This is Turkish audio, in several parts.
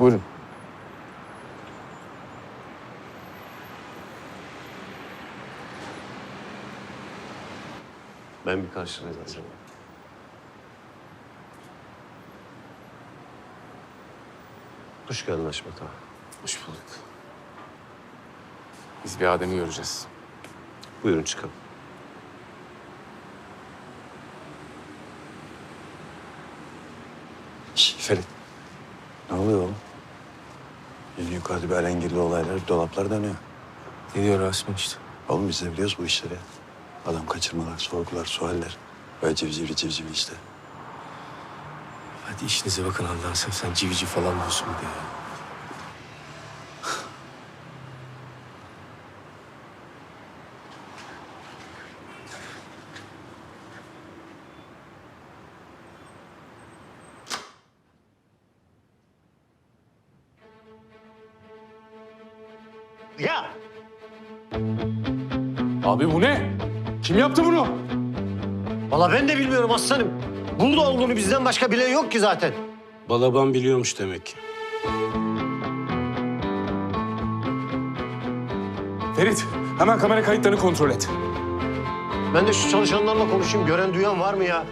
Buyurun. Ben bir karşılayacağım. Hoş geldin Haşmet ağa. Hoş bulduk. Biz bir Adem'i göreceğiz. Buyurun çıkalım. Şş, Ferit. Ne oluyor oğlum? Yeni yukarıda bir alengirli olaylar, dolaplar dönüyor. Ne diyor Rasim işte? Oğlum biz de biliyoruz bu işleri. Adam kaçırmalar, sorgular, sualler. Böyle civcivli civcivli işte. Hadi işinize bakın Allah'ın sen civici falan diyorsun bir de. Ya! Abi bu ne? Kim yaptı bunu? Valla ben de bilmiyorum aslanım. Burada olduğunu bizden başka bilen yok ki zaten. Balaban biliyormuş demek ki. Ferit, hemen kamera kayıtlarını kontrol et. Ben de şu çalışanlarla konuşayım. Gören duyan var mı ya?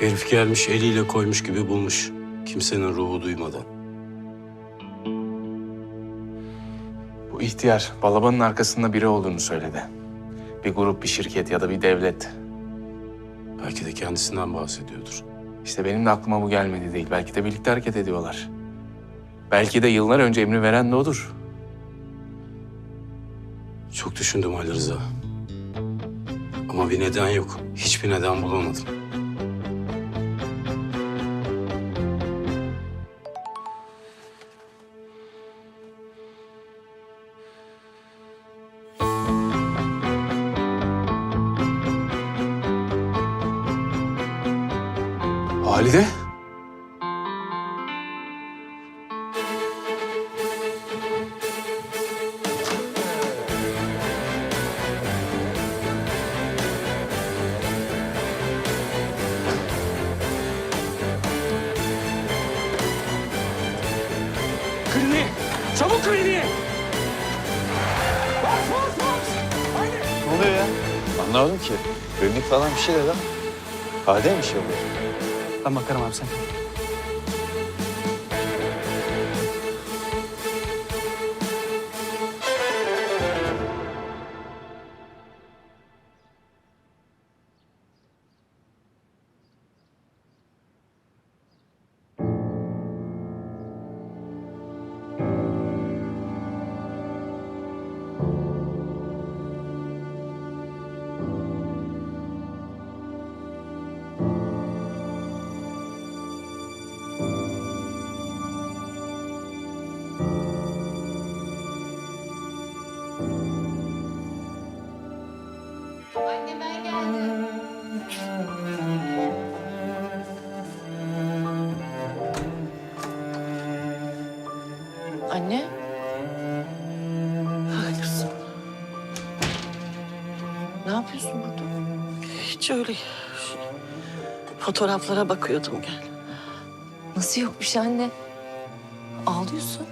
Herif gelmiş eliyle koymuş gibi bulmuş. Kimsenin ruhu duymadan. İhtiyar Balaban'ın arkasında biri olduğunu söyledi. Bir grup, bir şirket ya da bir devlet. Belki de kendisinden bahsediyordur. İşte benim de aklıma bu gelmedi değil. Belki de birlikte hareket ediyorlar. Belki de yıllar önce emri veren de odur. Çok düşündüm Ali Rıza. Ama bir neden yok. Hiçbir neden bulamadım. Halide? Kliniğe! Çabuk kliniğe! Bas bas bas! Haydi! Ne oluyor ya? Anlamadım ki. Klinik falan bir şey dedi ama. Adem bir şey oluyor. तब मैं करूँ आपसे। Anne ben geldim. Anne. Ay kızım. Ne yapıyorsun burada? Hiç öyle. Fotoğraflara bakıyordum gel. Nasıl yok bir şey anne? Ağlıyorsun.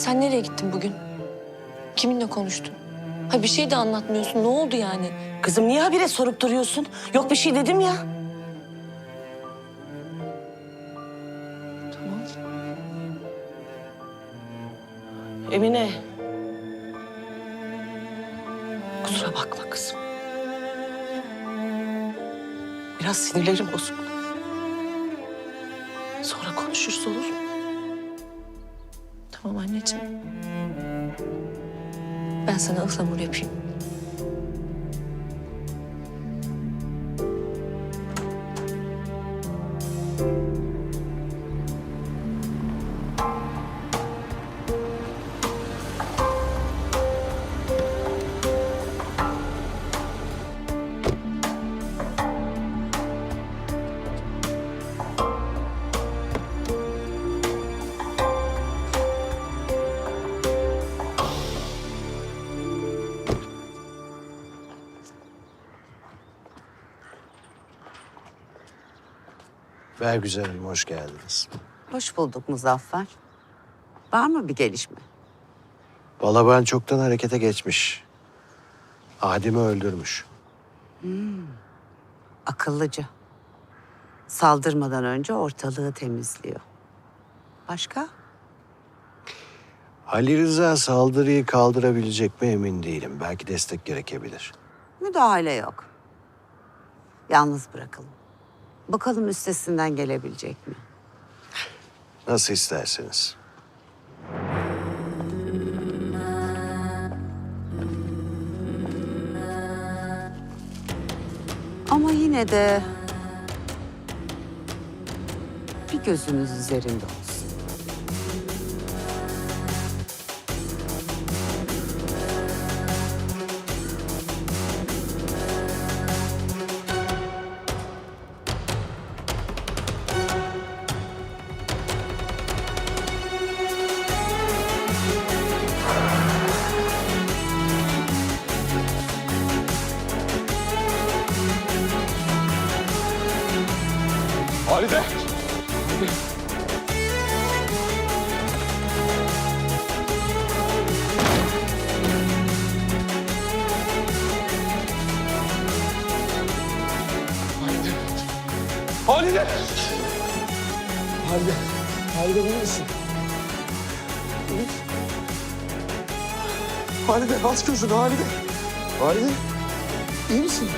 Sen nereye gittin bugün? Kiminle konuştun? Ha bir şey de anlatmıyorsun. Ne oldu yani? Kızım niye habire sorup duruyorsun? Yok bir şey dedim ya. Tamam. Emine. Kusura bakma kızım. Biraz sinirlerim bozuk. Sonra konuşuruz olur mu? Tamam anneciğim. Ben sana ıhlamur yapayım. Bergüzar Hanım hoş geldiniz. Hoş bulduk Muzaffer. Var mı bir gelişme? Balaban çoktan harekete geçmiş. Adem'i öldürmüş. Akıllıca. Saldırmadan önce ortalığı temizliyor. Başka? Ali Rıza saldırıyı kaldırabilecek mi emin değilim. Belki destek gerekebilir. Müdahale yok. Yalnız bırakalım. Bakalım üstesinden gelebilecek mi? Nasıl isterseniz. Ama yine de bir gözünüz üzerinde olsun. Halide! Halide! Halide iyi misin? Halide aç gözünü Halide. Halide. İyi misin?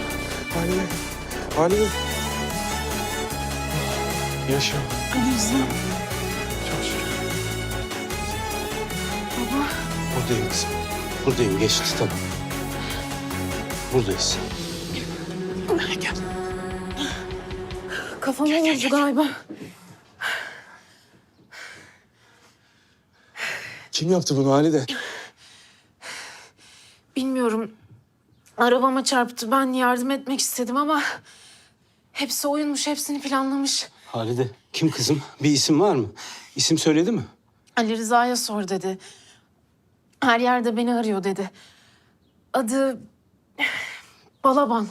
Halide. Halide. Yaşıyor. Çok şükür. Buradayım kızım. Buradayım geçti tamam. Buradayız. Kafam vurdu galiba. Kim yaptı bunu Halide? Bilmiyorum. Arabama çarptı. Ben yardım etmek istedim ama... Hepsi oyunmuş, hepsini planlamış. Halide kim kızım? Bir isim var mı? İsim söyledi mi? Ali Rıza'ya sor dedi. Her yerde beni arıyor dedi. Adı... Balaban.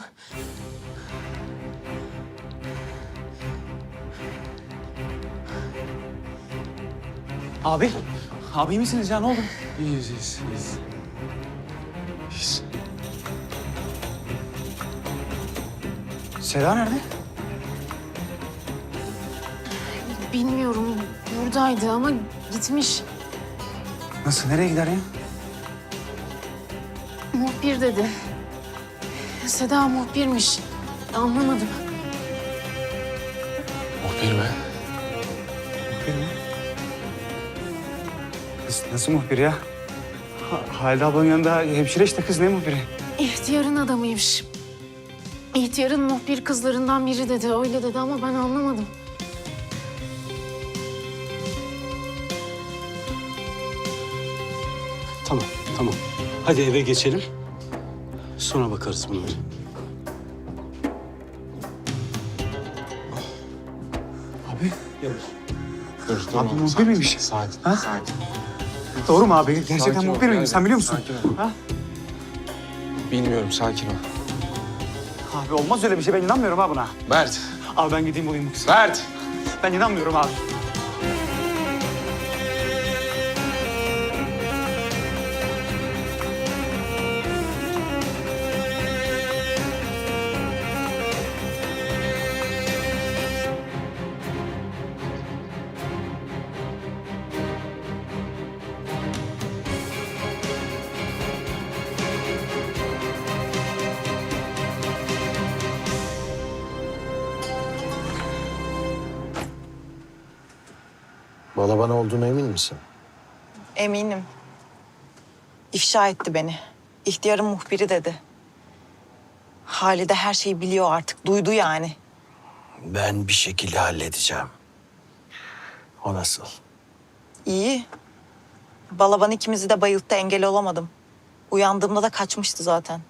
Abi, abi iyi misiniz ya ne oldu? İyiyiz, iyiyiz, iyiyiz. İyiyiz. Seda nerede? Bilmiyorum. Buradaydı ama gitmiş. Nasıl, nereye gider ya? Muhbir dedi. Seda muhbirmiş. Anlamadım. Muhbir mi? Kız nasıl muhbir ya? Ha, Halide ablanın yanında hemşire işte kız ne muhbiri? İhtiyarın adamıymış. İhtiyarın muhbir kızlarından biri dedi. Öyle dedi ama ben anlamadım. Tamam tamam. Hadi eve geçelim. Sonra bakarız bunlara. Abi, Dur, dur. Abi muhbir sakin, miymiş? Sakin, Ha? sakin. Doğru mu abi? Gerçekten Sakin ol, muhbir gel, Sen biliyor musun? sakin ol. Ha? Bilmiyorum, sakin ol. Abi olmaz öyle bir şey. Ben inanmıyorum ha buna. Mert! Abi ben gideyim bulayım bu kızı. Mert! Ben inanmıyorum abi. Balaban olduğuna emin misin? Eminim. İfşa etti beni. İhtiyarın muhbiri dedi. Halide her şeyi biliyor artık. Duydu yani. Ben bir şekilde halledeceğim. O nasıl? İyi. Balaban ikimizi de bayılttı. Engel olamadım. Uyandığımda da kaçmıştı zaten.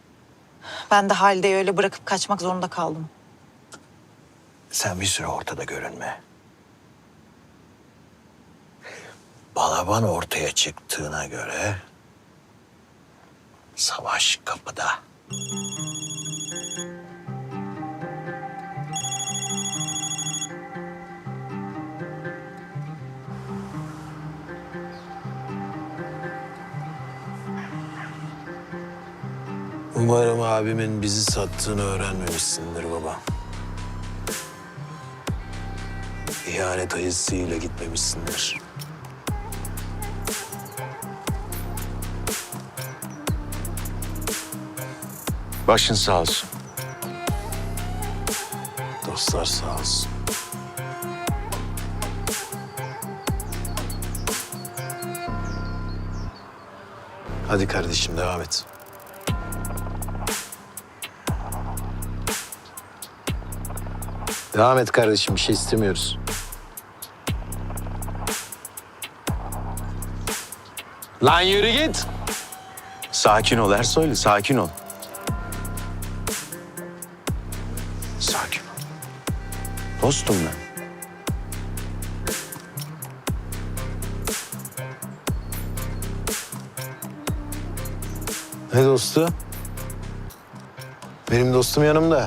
Ben de Halide'yi öyle bırakıp kaçmak zorunda kaldım. Sen bir süre ortada görünme. Balaban ortaya çıktığına göre savaş kapıda. Umarım abimin bizi sattığını öğrenmemişsindir baba. İhanet ayısıyla gitmemişsindir. Başın sağ olsun. Dostlar sağ olsun. Hadi kardeşim devam et. Devam et kardeşim bir şey istemiyoruz. Lan yürü git. Sakin ol Ersoylu, sakin ol. Dostum ben. Ne dostu? Benim dostum yanımda.